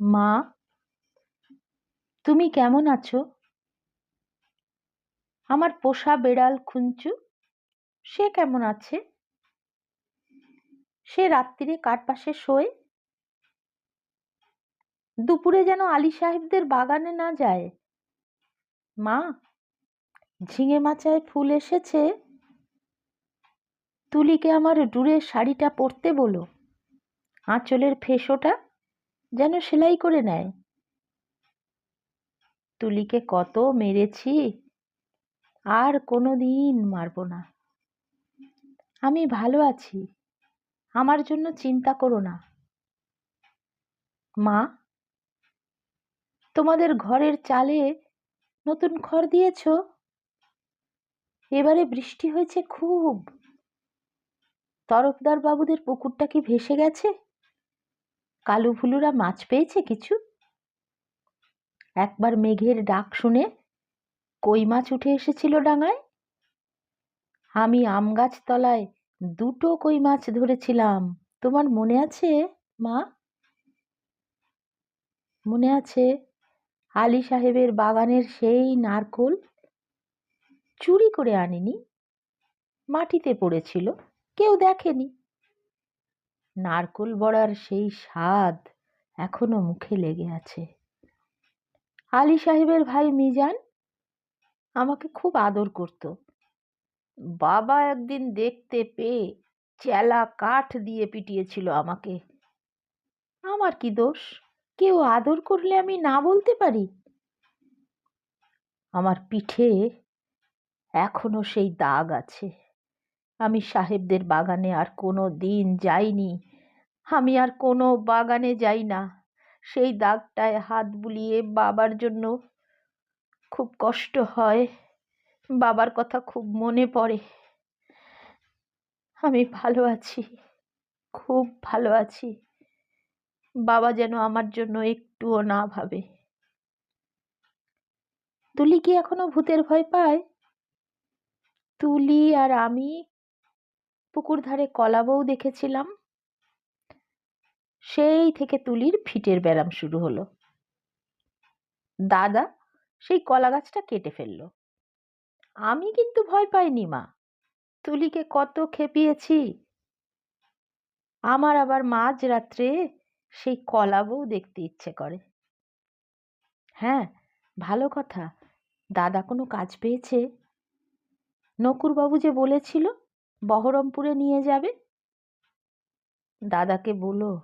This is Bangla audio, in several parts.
মা, তুমি কেমন আছো? আমার পোষা বেড়াল খুঞ্চু, সে কেমন আছে? সে রাত্রিরে কার পাশে শোয়? দুপুরে যেন আলী সাহেবদের বাগানে না যায়? মা, ঝিঙে মাচায় ফুল এসেছে? তুলিকে আমার ডুরের শাড়িটা পরতে বলো। আঁচলের ফেসোটা? যেন সেলাই করে নেয়। তুলিকে কত মেরেছি, আর কোনো দিন মারব না। আমি ভালো আছি, আমার জন্য চিন্তা করো না। মা, তোমাদের ঘরের চালে নতুন খড় দিয়েছ? এবারে বৃষ্টি হয়েছে খুব। তরফদার বাবুদের পুকুরটা কি ভেসে গেছে? কালু ভুলুরা মাছ পেয়েছে কিছু? একবার মেঘের ডাক শুনে কই মাছ উঠে এসেছিল ডাঙায়? আমি আম গাছ তলায় দুটো কই মাছ ধরেছিলাম। তোমার মনে আছে, মা? মনে আছে, আলী সাহেবের বাগানের সেই নারকোল চুরি করে আনিনি, মাটিতে পড়েছিল, কেউ দেখেনি। নারকোল বড়ার সেই স্বাদ এখনও মুখে লেগে আছে। আলী সাহেবের ভাই মিজান আমাকে খুব আদর করত। বাবা একদিন দেখতে পেয়ে চেলা কাঠ দিয়ে পিটিয়েছিল আমাকে। আমার কি দোষ? কেউ আদর করলে আমি না বলতে পারি? আমার পিঠে এখনও সেই দাগ আছে। আমি সাহেবদের বাগানে আর কোনো দিন যাইনি। আমি আর কোনো বাগানে যাই না। সেই দাগটায় হাত বুলিয়ে বাবার জন্য খুব কষ্ট হয়। বাবার কথা খুব মনে পড়ে। আমি ভালো আছি, খুব ভালো আছি। বাবা যেন আমার জন্য একটুও না ভাবে। তুলি কি এখনও ভূতের ভয় পায়? তুলি আর আমি পুকুর ধারে কলা বউ দেখেছিলাম। সেই থেকে তুলির ফিটের ব্যারাম শুরু হলো। দাদা সেই কলা গাছটা কেটে ফেলল। আমি কিন্তু ভয় পাইনি, মা। তুলিকে কত খেপিয়েছি। আমার আবার মাঝ রাত্রে সেই কলা বউ দেখতে ইচ্ছে করে। হ্যাঁ ভালো কথা। দাদা কোনো কাজ পেয়েছে? নকুরবাবু যে বলেছিল বহরমপুরে নিয়ে যাবে? দাদাকে বলো।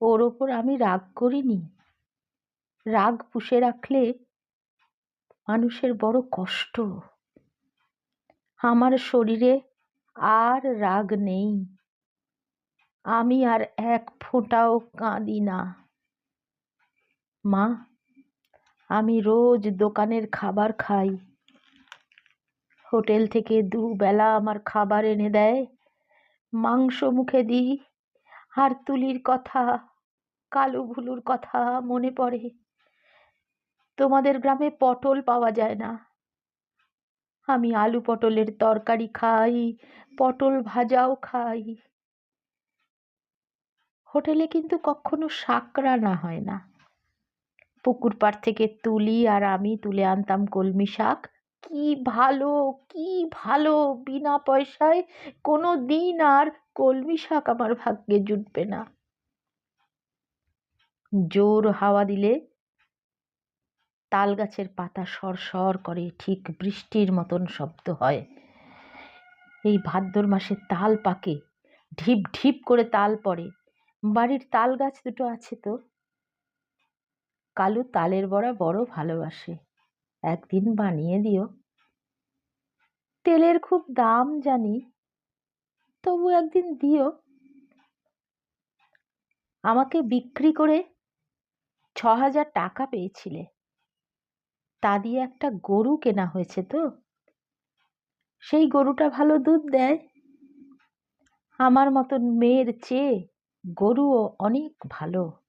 ওর ওপর আমি রাগ করিনি। রাগ পুষে রাখলে মানুষের বড় কষ্ট। আমার শরীরে আর রাগ নেই। আমি আর এক ফোঁটাও কাঁদি না। মা, আমি রোজ দোকানের খাবার খাই। হোটেল থেকে দুবেলা আমার খাবার এনে দেয়। মাংস মুখে দিই। আর তুলির কথা, কালু ভুলুর কথা মনে পড়ে। তোমাদের গ্রামে পটল পাওয়া যায় না। আমি আলু পটলের তরকারি খাই, পটল ভাজাও খাই। হোটেলে কিন্তু কখনো শাক রান্না হয় না। পুকুর পাড় থেকে তুলি আর আমি তুলে আনতাম কলমি শাক। কি ভালো কি ভালো, বিনা পয়সায় কোনো দিন আর কলমি শাক আমার ভাগ্যে জুটবে না। জোর হাওয়া দিলে তাল গাছের পাতা সর সর করে, ঠিক বৃষ্টির মতন শব্দ হয়। এই ভাদ্র মাসে তাল পাকে, ঢিপ ঢিপ করে তাল পড়ে। বাড়ির তাল গাছ দুটো আছে তো। কালু তালের বড়া বড় ভালোবাসে। একদিন বানিয়ে দিও। তেলের খুব দাম জানি, তবু একদিন দিও। আমাকে বিক্রি করে ছ হাজার টাকা পেয়েছিলে। তা দিয়ে একটা গরু কেনা হয়েছে তো? সেই গরুটা ভালো দুধ দেয়। আমার মতন মেয়ের চেয়ে গরুও অনেক ভালো।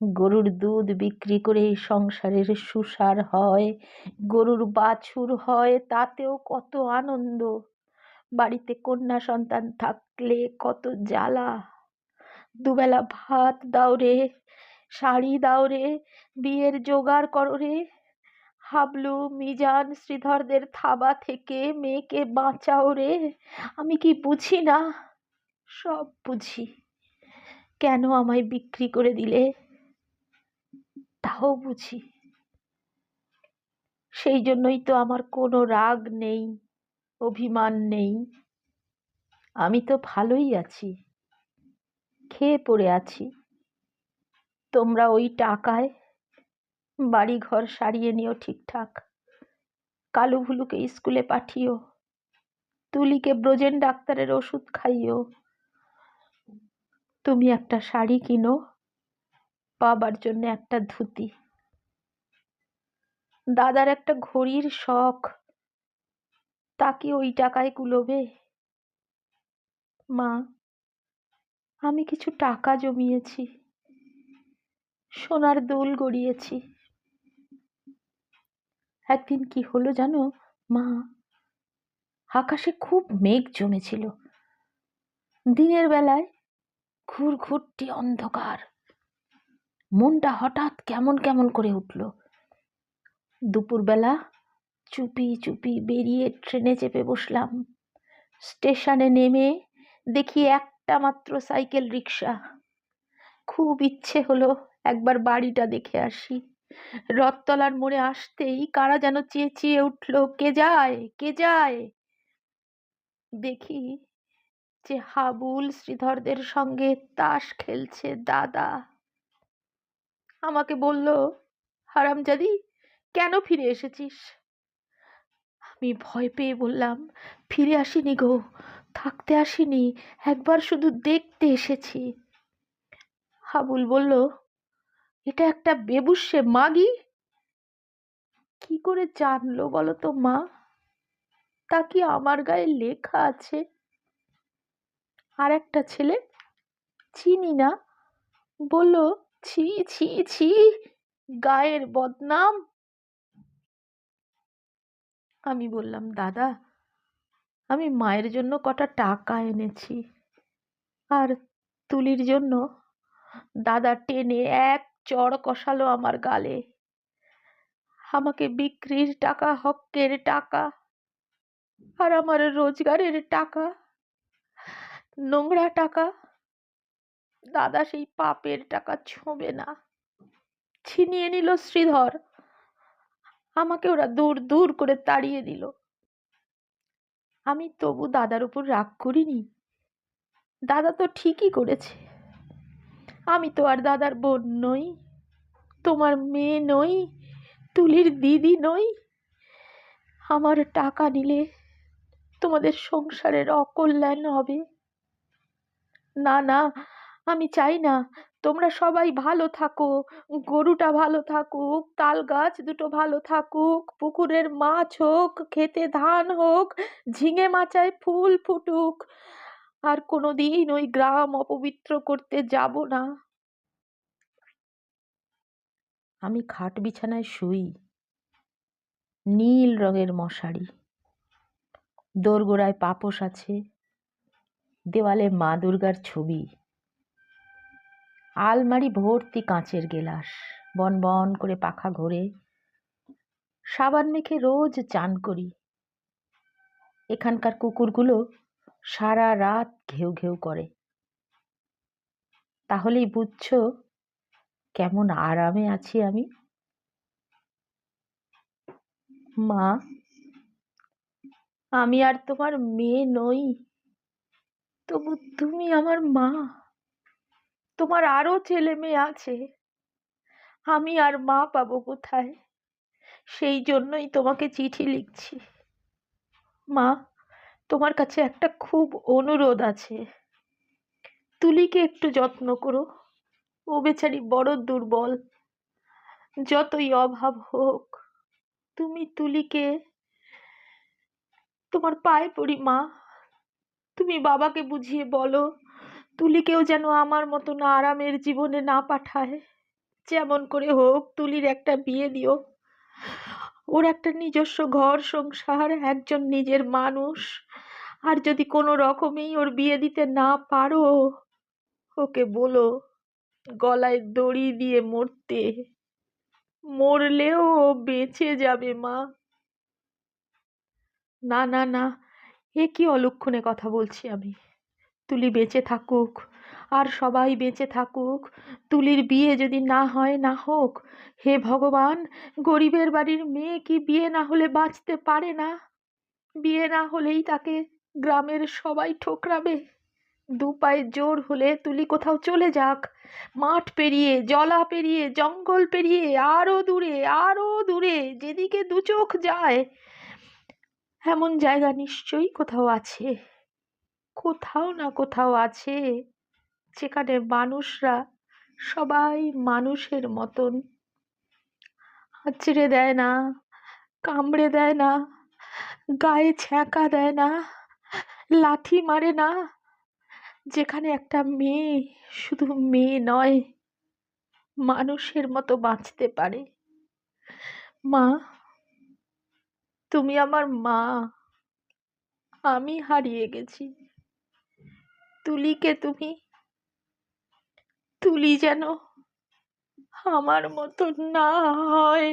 গরুর দুধ বিক্রি করে সংসারের সুসার হয়, গরুর বাছুর হয়, তাতেও কত আনন্দ। বাড়িতে কন্যা সন্তান থাকলে কত জ্বালা। দুবেলা ভাত দাও রে, শাড়ি দাও রে, বিয়ের জোগাড় করো রে। হাবলু, মিজান, শ্রীধরদের থাবা থেকে মেয়েকে বাঁচাও রে। আমি কি বুঝি না? সব বুঝি। কেন আমায় বিক্রি করে দিলে? তাও বুঝি। সেই জন্যই তো আমার কোনো রাগ নেই, অভিমান নেই। আমি তো ভালোই আছি, খেয়ে পড়ে আছি। তোমরা ওই টাকায় বাড়ি ঘর সারিয়ে নিও ঠিকঠাক। কালু ভুলুকে স্কুলে পাঠিও, তুলিকে ব্রজেন ডাক্তারের ওষুধ খাইও। তুমি একটা শাড়ি কিনো। বাবার জন্য একটা ধুতি। দাদার একটা ঘড়ির শখ। তা কি ওই টাকায় কুলোবে মা, আমি কিছু টাকা জমিয়েছি। সোনার দোল গড়িয়েছি। একদিন কি হলো জানো, মা? আকাশে খুব মেঘ জমেছিল। দিনের বেলায় ঘুরঘুরটি অন্ধকার। মনটা হঠাৎ কেমন কেমন করে উঠল। দুপুরবেলা চুপি চুপি বেরিয়ে ট্রেনে চেপে বসলাম। স্টেশনে নেমে দেখি একটা মাত্র সাইকেল রিক্সা খুব ইচ্ছে হলো একবার বাড়িটা দেখে আসি। রথতলার মোড়ে আসতেই কারা যেন চেঁচিয়ে উঠল, কে যায় কে যায়? দেখি যে হাবুল, শ্রীধরদের সঙ্গে তাস খেলছে দাদা। আমাকে বলল, হারামজাদি, কেন ফিরে এসেছিস? আমি ভয় পেয়ে বললাম, ফিরে আসিনি গো, থাকতে আসিনি, একবার শুধু দেখতে এসেছি। হাবুল বলল, এটা একটা বেবুসে মাগি? কি করে জানলো বলো তো, মা? তা কি আমার গায়ে লেখা আছে? আর একটা ছেলে? চিনি না? বলল ছি ছি ছি, গায়ের বদনাম। আমি বললাম, দাদা, আমি মায়ের জন্য কটা টাকা এনেছি। আর তুলির জন্য দাদা টেনে এক চড় কষালো আমার গালে। আমাকে বিক্রির টাকা, হকের টাকা, আর আমার রোজগারের টাকা, নোংরা টাকা দাদা সেই পাপের টাকা ছোঁবে না। ছিনিয়ে নিল শ্রীধর। আমাকে ওরা দূর দূর করে তাড়িয়ে দিল। আমি তবু দাদার উপর রাগ করিনি। দাদা তো ঠিকই করেছে। আমি তো আর দাদার বোন নই। তোমার মেয়ে নই। তুলির দিদি নই। আমার টাকা নিলে তোমাদের সংসারের অকল্যাণ হবে। না না আমি চাই না, তোমরা সবাই ভালো থাকো গরুটা ভালো থাকুক, তাল গাছ দুটো ভালো থাকুক, পুকুরের মাছ হোক খেতে ধান হোক, ঝিঙে মাচায় ফুল ফুটুক। আর কোনো দিন ওই গ্রাম অপবিত্র করতে যাব না। আমি খাট বিছানায় শুই। নীল রঙের মশারি। দোরগোড়ায় পাপোশ আছে। দেওয়ালে মা দুর্গার ছবি। আলমারি ভর্তি কাঁচের গেলাস, বন বন করে পাখা ঘোরে। সাবান মেখে রোজ চান করি। এখানকার কুকুরগুলো সারা রাত ঘেউ ঘেউ করে। তাহলেই বুঝছ কেমন আরামে আছি আমি। মা, আমি আর তোমার মেয়ে নই, তবু তুমি আমার মা। তোমার আরও ছেলে মেয়ে আছে। আমি আর মা পাবো কোথায়? সেই জন্যই তোমাকে চিঠি লিখছি। মা, তোমার কাছে একটা খুব অনুরোধ আছে। তুলিকে একটু যত্ন করো। ও বেচারি বড় দুর্বল। যতই অভাব হোক, তুমি তুলিকে, তোমার পায়ে পড়ি মা। তুমি বাবাকে বুঝিয়ে বলো তুলিকেও যেন আমার মতন আরামের জীবনে না পাঠায়। যেমন করে হোক, তুলির একটা বিয়ে দিও। ওর একটা নিজস্ব ঘর, সংসার, একজন নিজের মানুষ। আর যদি কোনো রকমেই ওর বিয়ে দিতে না পারো, ওকে বলো, গলায় দড়ি দিয়ে মরতে। মরলেও বেঁচে যাবে মা। না না না, এ কি অলক্ষণে কথা বলছি আমি? তুলি বেঁচে থাকুক। আর সবাই বেঁচে থাকুক। তুলির বিয়ে যদি না হয়, না হোক। হে ভগবান, গরিবের বাড়ির মেয়ে কি বিয়ে না হলে বাঁচতে পারে না? বিয়ে না হলেই তাকে গ্রামের সবাই ঠোকরাবে। দু পায়ে জোর হলে তুলি কোথাও চলে যাক। মাঠ পেরিয়ে, জলা পেরিয়ে, জঙ্গল পেরিয়ে আরও দূরে আরও দূরে, যেদিকে দু চোখ যায়, এমন জায়গা নিশ্চয়ই কোথাও আছে। কোথাও না কোথাও আছে যেখানে মানুষরা সবাই মানুষের মতন। আঁচড়ে দেয় না, কামড়ে দেয় না, গায়ে ছ্যাঁকা দেয় না, লাথি মারে না, যেখানে একটা মেয়ে শুধু মেয়ে নয়, মানুষের মতো বাঁচতে পারে। মা, তুমি আমার মা, আমি হারিয়ে গেছি। তুলিকে তুমি? তুলি যেন আমার মতন না হয়।